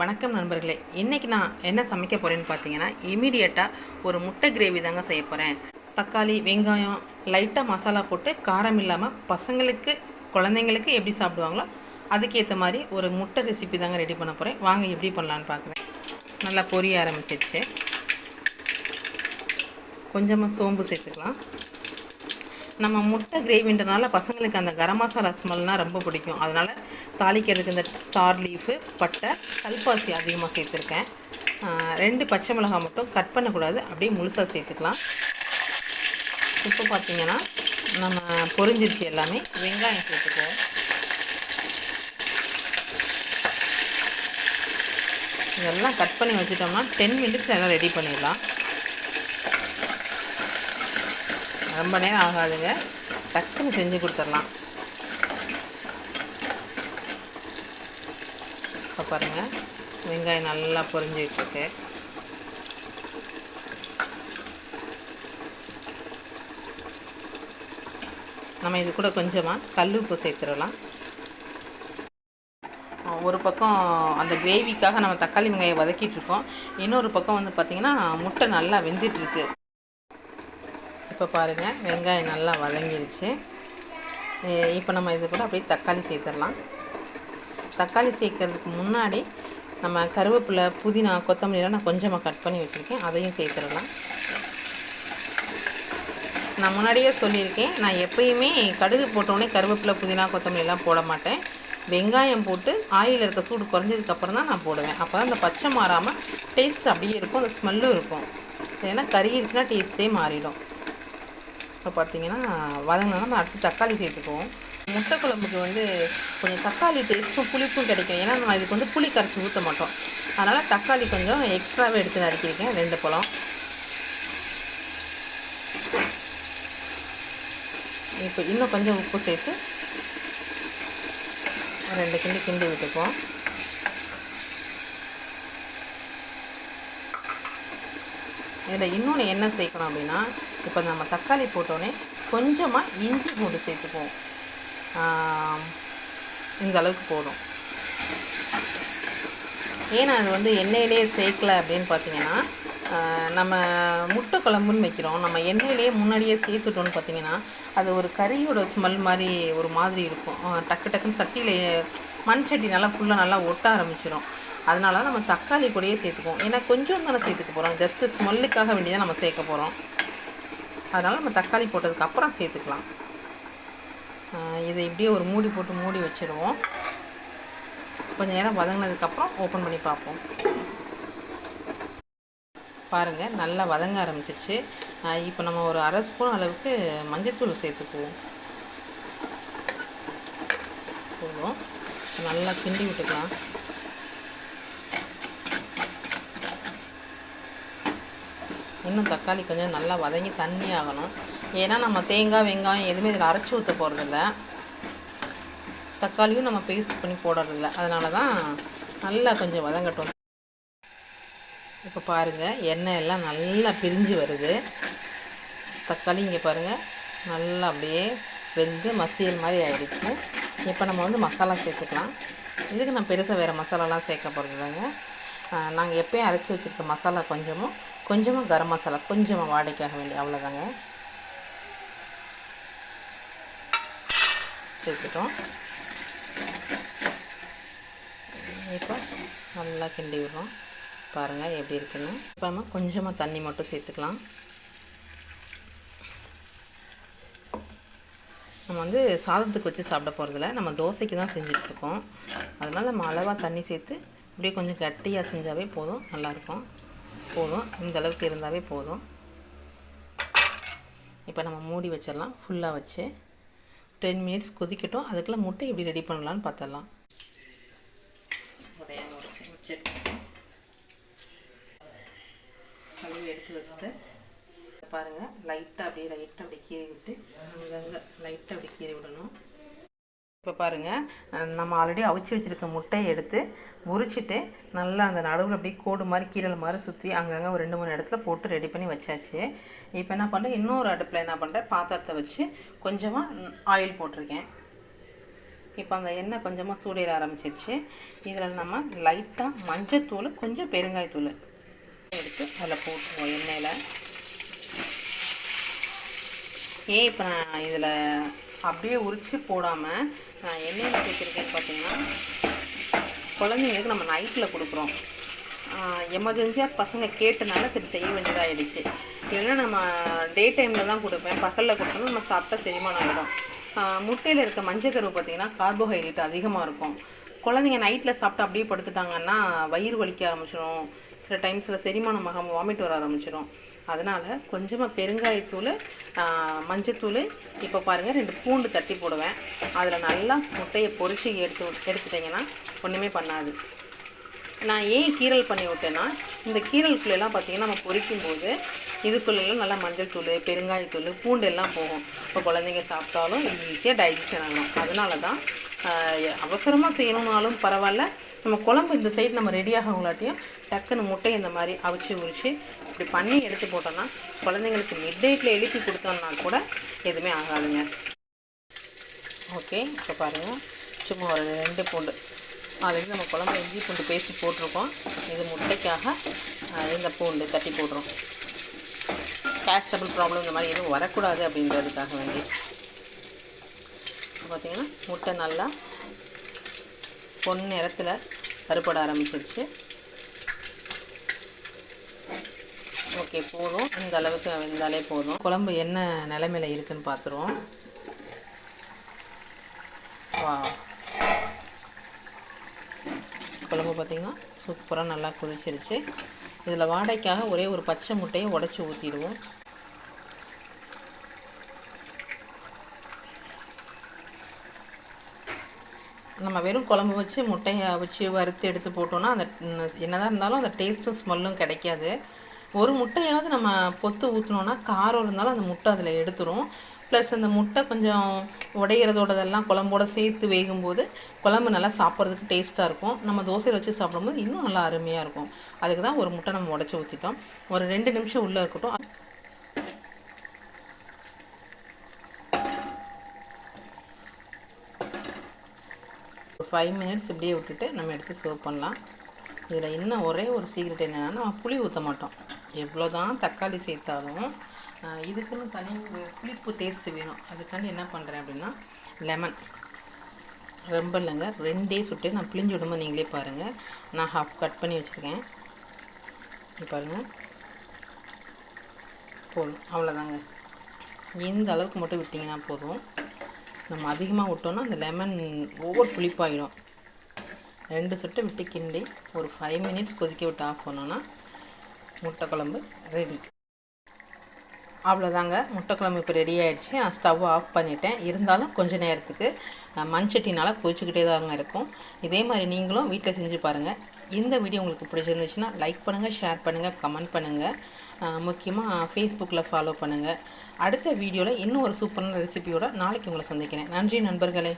வணக்கம் நண்பர்களே. இன்றைக்கி நான் என்ன சமைக்க போகிறேன்னு பார்த்தீங்கன்னா இமீடியட்டாக ஒரு முட்டை கிரேவி தாங்க செய்ய போகிறேன் தக்காளி வெங்காயம் லைட்டாக மசாலா போட்டு காரம் இல்லாமல் பசங்களுக்கு குழந்தைங்களுக்கு எப்படி சாப்பிடுவாங்களோ அதுக்கேற்ற மாதிரி ஒரு முட்டை ரெசிபி தாங்க ரெடி பண்ண போகிறேன் வாங்க எப்படி பண்ணலான்னு பார்க்குறேன் நல்லா பொரிய ஆரம்பிச்சிருச்சு. கொஞ்சமாக சோம்பு சேர்த்துக்கலாம். நம்ம முட்டை கிரேவின்றனால பசங்களுக்கு அந்த கரம் மசாலா ஸ்மெல்னால் ரொம்ப பிடிக்கும். அதனால் தாளிக்கிறதுக்கு இந்த ஸ்டார் லீஃபு பட்டை கல்பாசி அதிகமாக சேர்த்துருக்கேன். ரெண்டு பச்சை மிளகாய் மட்டும் கட் பண்ணக்கூடாது. அப்படியே முழுசாக சேர்த்துக்கலாம். இப்போ பார்த்திங்கன்னா நம்ம பொரிஞ்சிருச்சு எல்லாமே. வெங்காயம் சேர்த்துக்குவோம். இதெல்லாம் கட் பண்ணி வச்சுட்டோம்னா டென் மினிட்ஸில் எல்லாம் ரெடி பண்ணிடலாம். ரொம்ப நேரம் ஆகாதுங்க. டக்குன்னு செஞ்சு கொடுத்துடலாம். இப்போ பாருங்கள் வெங்காயம் நல்லா பொரிஞ்சிட்ருக்கு நம்ம இது கூட கொஞ்சமாக கல் உப்பு சேர்த்துடலாம். ஒரு பக்கம் அந்த கிரேவிக்காக நம்ம தக்காளி வெங்காயம் வதக்கிட்டுருக்கோம் இன்னொரு பக்கம் வந்து பார்த்திங்கன்னா முட்டை நல்லா வெந்துட்டுருக்கு இப்போ பாருங்கள் வெங்காயம் நல்லா வதங்கிருச்சு. இப்போ நம்ம இது கூட அப்படியே தக்காளி சேர்த்துடலாம். தக்காளி சேர்க்கறதுக்கு முன்னாடி நம்ம கருவேப்பிலை புதினா கொத்தமல்லிலாம் நான் கொஞ்சமாக கட் பண்ணி வச்சுருக்கேன். அதையும் சேர்த்துடலாம். நான் முன்னாடியே சொல்லியிருக்கேன். நான் எப்பயுமே கடுகு போட்டோடனே கருவேப்பிலை புதினா கொத்தமல்லிலாம் போட மாட்டேன். வெங்காயம் போட்டு ஆயில் இருக்க சூடு குறைஞ்சதுக்கப்புறம் தான் நான் போடுவேன். அப்போ தான் அந்த பச்சை மாறாமல் டேஸ்ட் அப்படியே இருக்கும். அந்த ஸ்மெல்லும் இருக்கும். ஏன்னா கறி இருக்குன்னா டேஸ்ட்டே மாறிடும். இப்போ பார்த்தீங்கன்னா வதங்கினா நம்ம அடுத்து தக்காளி சேர்த்துக்குவோம். முட்டை குழம்புக்கு வந்து கொஞ்சம் தக்காளி டேஸ்ட்டும் புளிப்பும் கிடைக்கும். ஏன்னா நான் இதுக்கு வந்து புளி கரைச்சி ஊற்ற மாட்டோம். அதனால் தக்காளி கொஞ்சம் எக்ஸ்ட்ராவே எடுத்து நறுக்கியிருக்கேன். ரெண்டு பழம். இப்போ இன்னும் கொஞ்சம் உப்பு சேர்த்து ரெண்டு கிண்டி கிண்டி விட்டுக்குவோம். இதில் இன்னொன்று என்ன சேர்க்கணும் அப்படின்னா இப்போ நம்ம தக்காளி போட்டோன்னே கொஞ்சமாக இஞ்சி பூண்டு சேர்த்துக்குவோம். இந்த அளவுக்கு போதும். ஏன்னா அது வந்து எண்ணெயிலே சேர்க்கல அப்படின்னு பார்த்தீங்கன்னா நம்ம முட்டை குழம்புன்னு வைக்கிறோம். நம்ம எண்ணெயிலே முன்னாடியே சேர்த்துட்டோம்னு பார்த்தீங்கன்னா அது ஒரு கறியோட ஸ்மெல் மாதிரி ஒரு மாதிரி இருக்கும். டக்கு டக்குன்னு சட்டியில் மண் சட்டி நல்லா ஃபுல்லாக நல்லா ஒட்ட ஆரம்பிச்சிடும் அதனால நம்ம தக்காளி கூடயே சேர்த்துக்குவோம். ஏன்னா கொஞ்சம் தானே சேர்த்துக்க போகிறோம் ஜஸ்ட்டு ஸ்மெல்லுக்காக வேண்டி தான் நம்ம சேர்க்க போகிறோம் அதனால் நம்ம தக்காளி போட்டதுக்கு அப்புறம் சேர்த்துக்கலாம். இதை இப்படியே ஒரு மூடி போட்டு மூடி வச்சுருவோம். கொஞ்சம் நேரம் வதங்கினதுக்கப்புறம் ஓப்பன் பண்ணி பார்ப்போம். பாருங்கள் நல்லா வதங்க ஆரம்பிச்சிச்சு இப்போ நம்ம ஒரு அரை ஸ்பூன் அளவுக்கு மஞ்சத்தூள் சேர்த்துக்குவோம். போதும். நல்லா கிண்டி விட்டுக்கலாம். இன்னும் தக்காளி கொஞ்சம் நல்லா வதங்கி தண்ணி ஆகணும். ஏன்னா நம்ம தேங்காய் வெங்காயம் எதுவுமே இதில் அரைச்சி ஊற்ற போகிறதில்ல தக்காளியும் நம்ம பேஸ்ட் பண்ணி போடுறதில்ல. அதனால தான் நல்லா கொஞ்சம் வதங்கட்டும். இப்போ பாருங்கள் எண்ணெய் எல்லாம் நல்லா பிரிஞ்சு வருது. தக்காளி இங்கே பாருங்கள் நல்லா அப்படியே வெந்து மசியல் மாதிரி ஆகிடுச்சு இப்போ நம்ம வந்து மசாலா சேர்த்துக்கலாம். இதுக்கு நான் பெருசாக வேறு மசாலாலாம் சேர்க்க போகிறதில்லைங்க நாங்கள் எப்போயும் அரைச்சி வச்சுருக்க மசாலா கொஞ்சமும் கொஞ்சமாக கரம் மசாலா கொஞ்சமாக வாடகைக்காக வேண்டிய அவ்வளோதாங்க சேர்த்துட்டோம் இப்போ நல்லா கிண்டி விடுறோம். பாருங்கள் எப்படி இருக்குன்னு. இப்போ நம்ம கொஞ்சமாக தண்ணி மட்டும் சேர்த்துக்கலாம். நம்ம வந்து சாதத்துக்கு வச்சு சாப்பிட போகிறதில்ல நம்ம தோசைக்கு தான் செஞ்சிட்ருக்கோம் அதனால் நம்ம அளவாக தண்ணி சேர்த்து அப்படியே கொஞ்சம் கட்டியாக செஞ்சாவே போதும். நல்லாயிருக்கும் போதும். இந்த அளவுக்கு இருந்தாவே போதும். இப்போ நம்ம மூடி வச்சிடலாம். ஃபுல்லாக வச்சு டென் மினிட்ஸ் கொதிக்கட்டும். அதுக்குள்ளே முட்டை எப்படி ரெடி பண்ணலான்னு பார்த்துடலாம் கழுவி எடுத்து வச்சுட்டு பாருங்கள் லைட்டாக அப்படியே லைட்டாக அப்படியே கீறி விட்டு அங்கங்கே லைட்டாக அப்படியே கீறி விடணும் இப்போ பாருங்கள் நம்ம ஆல்ரெடி அவிச்சு வச்சுருக்க முட்டையை எடுத்து முறிச்சிட்டு நல்லா அந்த நடுவில் அப்படியே கோடு மாதிரி கீரல் மாதிரி சுற்றி அங்கங்கே ஒரு ரெண்டு மூணு இடத்துல போட்டு ரெடி பண்ணி வச்சாச்சு. இப்போ என்ன பண்ணுறேன் இன்னொரு அடுப்பில் என்ன பண்ணுறேன் பாத்திரத்தை வச்சு கொஞ்சமாக ஆயில் போட்டிருக்கேன். இப்போ அந்த எண்ணெய் கொஞ்சமாக சூடேற ஆரம்பிச்சிருச்சு. இதில் நம்ம லைட்டாக மஞ்சத்தூள் கொஞ்சம் பெருங்காயத்தூள் எடுத்து அதில் போட்டுருவோம் எண்ணெயில். ஏன் இப்போ நான் இதில் அப்படியே உரித்து போடாமல் நான் எண்ணெயில் சேர்த்துருக்கேன்னு பார்த்தீங்கன்னா குழந்தைங்களுக்கு நம்ம நைட்டில் கொடுக்குறோம். எமர்ஜென்சியாக பசங்க கேட்டனால சரி செய்ய வேண்டியதாகிடுச்சு இல்லைன்னா நம்ம டே டைமில் தான் கொடுப்பேன். பகலில் கொடுத்தோம்னா நம்ம சாப்பிட்டா செரிமானம் ஆகிடும் முட்டையில் இருக்க மஞ்சக்கருவு பார்த்திங்கன்னா கார்போஹைட்ரேட் அதிகமாக இருக்கும். குழந்தைங்க நைட்டில் சாப்பிட்டு அப்படியே படுத்துட்டாங்கன்னா வயிறு வலிக்க ஆரம்பிச்சிடும் சில டைம்ஸில் செரிமானமாக வாமிட் வர ஆரம்பிச்சிடும் அதனால் கொஞ்சமாக பெருங்காயத்தூள் மஞ்சத்தூள் இப்போ பாருங்கள் ரெண்டு பூண்டு தட்டி போடுவேன். அதில் நல்லா முட்டையை பொறிச்சு எடுத்து எடுத்துட்டிங்கன்னா ஒன்றுமே பண்ணாது. நான் ஏன் கீரல் பண்ணி விட்டேன்னா இந்த கீரலுக்குள்ளெல்லாம் பார்த்தீங்கன்னா நம்ம பொரிக்கும் போது இதுக்குள்ளெல்லாம் நல்லா மஞ்சள் தூள் பெருங்காயத்தூள் பூண்டு எல்லாம் போகும். இப்போ குழந்தைங்க சாப்பிட்டாலும் ஈஸியாக டைஜஷன் ஆகும் அதனால தான் அவசரமாக செய்யணும்னாலும் பரவாயில்ல. நம்ம குழம்பு இந்த சைடு நம்ம ரெடியாக ஆகவங்களாட்டியும் டக்குன்னு முட்டை இந்த மாதிரி அவிச்சு உரித்து இப்படி பண்ணி எடுத்து போட்டோன்னா குழந்தைங்களுக்கு மிட் நைட்டில் எழுப்பி கொடுத்தோம்னா கூட எதுவுமே ஆகாதுங்க. ஓகே இப்போ பாருங்கள் சும்மா ஒரு ரெண்டு பூண்டு. அதுலேருந்து நம்ம குழம்பு இஞ்சி பூண்டு பேசி போட்டிருக்கோம். இது முட்டைக்காக இந்த பூண்டு தட்டி போடுறோம். கேஸ்டபிள் ப்ராப்ளம் இந்த மாதிரி எதுவும் வரக்கூடாது அப்படின்றதுக்காக வேண்டி. பார்த்திங்கன்னா முட்டை நல்லா பொன் நிறத்தில் கருப்பட ஆரம்பிச்சிருச்சு. ஓகே போதும். இந்த அளவுக்கு வெந்தாலே போதும். குழம்பு என்ன நிலைமையில் இருக்குதுன்னு பார்த்துருவோம். வா குழம்பு பார்த்திங்கன்னா சூப்பராக நல்லா கொதிச்சிருச்சு. இதில் வாடைக்காக ஒரே ஒரு பச்சை முட்டையை உடச்சி ஊற்றிடுவோம் நம்ம வெறும் குழம்பு வச்சு முட்டையை வச்சு வறுத்து எடுத்து போட்டோன்னா அந்த என்னதான் இருந்தாலும் அந்த டேஸ்ட்டும் ஸ்மெல்லும் கிடைக்காது. ஒரு முட்டையாவது நம்ம பொத்து ஊற்றினோன்னா காரம் இருந்தாலும் அந்த முட்டை அதில் எடுத்துரும். ப்ளஸ் அந்த முட்டை கொஞ்சம் உடையிறதோடதெல்லாம் குழம்போட சேர்த்து வேகும்போது குழம்பு நல்லா சாப்பிட்றதுக்கு டேஸ்ட்டாக இருக்கும். நம்ம தோசையில் வச்சு சாப்பிடும்போது இன்னும் நல்லா அருமையாக இருக்கும். அதுக்கு தான் ஒரு முட்டை நம்ம உடச்சி ஊற்றிட்டோம் ஒரு ரெண்டு நிமிஷம் உள்ளே இருக்கட்டும். ஃபைவ் மினிட்ஸ் இப்படியே விட்டுட்டு நம்ம எடுத்து சர்வ் பண்ணலாம். இதில் இன்னும் ஒரே ஒரு சீக்ரெட் என்னென்னா நம்ம புளி ஊற்ற மாட்டோம். எவ்வளோ தான் தக்காளி சேர்த்தாலும் இதுக்குன்னு தனி புளிப்பு டேஸ்ட்டு வேணும். அதுக்காண்டி என்ன பண்ணுறேன் அப்படின்னா லெமன் ரொம்ப இல்லைங்க ரெண்டே சுட்டு. நான் பிழிஞ்சு விடும்போது நீங்களே பாருங்கள் நான் ஹாஃப் கட் பண்ணி வச்சுருக்கேன். பாருங்கள் போதும். அவ்வளோதாங்க இந்த அளவுக்கு மட்டும் விட்டிங்கன்னா போதும். நம்ம அதிகமாக விட்டோன்னா அந்த லெமன் ஒவ்வொரு புளிப்பாயிடும். ரெண்டு சொட்டு விட்டு கிண்டி ஒரு ஃபைவ் மினிட்ஸ் கொதிக்க விட்டு ஆஃப் பண்ணோன்னா முட்டை குழம்பு ரெடி அவ்வளோதாங்க. முட்டைக்குழம்பு இப்போ ரெடி ஆகிடுச்சு நான் ஸ்டவ் ஆஃப் பண்ணிட்டேன். இருந்தாலும் கொஞ்சம் நேரத்துக்கு மண் சட்டினால் கொதிச்சுக்கிட்டே தாங்க இருக்கும். இதே மாதிரி நீங்களும் வீட்டில் செஞ்சு பாருங்கள் இந்த வீடியோ உங்களுக்கு பிடிச்சிருந்துச்சுன்னா லைக் பண்ணுங்கள் ஷேர் பண்ணுங்கள் கமெண்ட் பண்ணுங்கள் முக்கியமாக ஃபேஸ்புக்கில் ஃபாலோ பண்ணுங்கள் அடுத்த வீடியோவில் இன்னும் ஒரு சூப்பரான ரெசிபியோட நாளைக்கு உங்களை சந்திக்கிறேன். நன்றி நண்பர்களே.